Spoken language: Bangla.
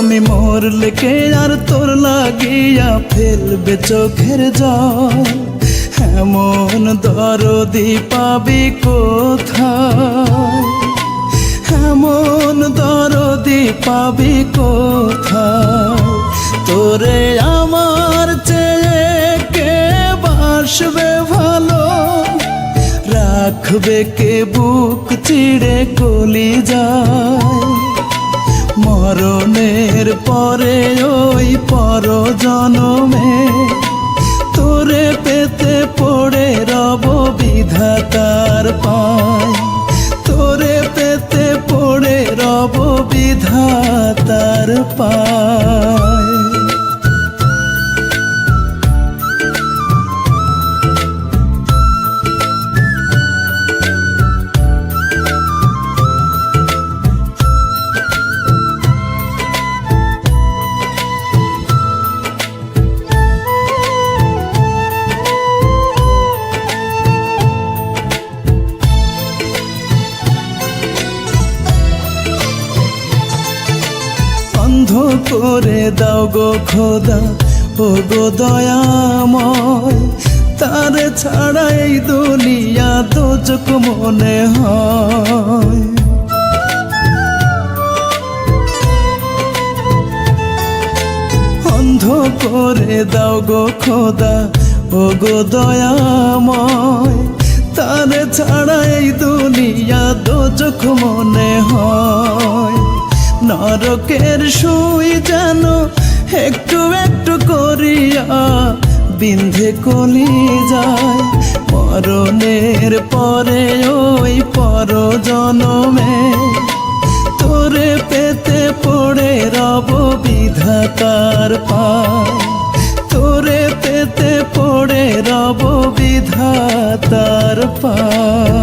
মরলে কে আর তোর লাগিয়া ফেলবে চোখের জল। এমন দরদি পাবি কোথায়? এমন দরদি পাবি কোথায়? তোরে আমার চেয়ে কে বাসবে ভালো? রাখবে কে বুক চিড়ে কলি যায় পরে ওই পর জনমে তোরে পেতে পড়ে রব বিধাতার পায়। তোরে পেতে পড়ে রব বিধাতার পায়। করে দাও গো খোদা। ও গো দয়াময়, তার ছাড়া এই দুনিয়া দোজক মনে হয়। অন্ধ করে দাও গো খোদা ও গো দয়াময়, তার ছাড়া এই দুনিয়া দোজক মনে হয়। নরকের সুই যেন একটু একটু করিয়া বিন্ধে কলি যায়। মরণের পরে ওই পর জনমে তোরে পেতে পড়ে রব বিধাতার পায়। তোরে পেতে পড়ে রব বিধাতার পায়।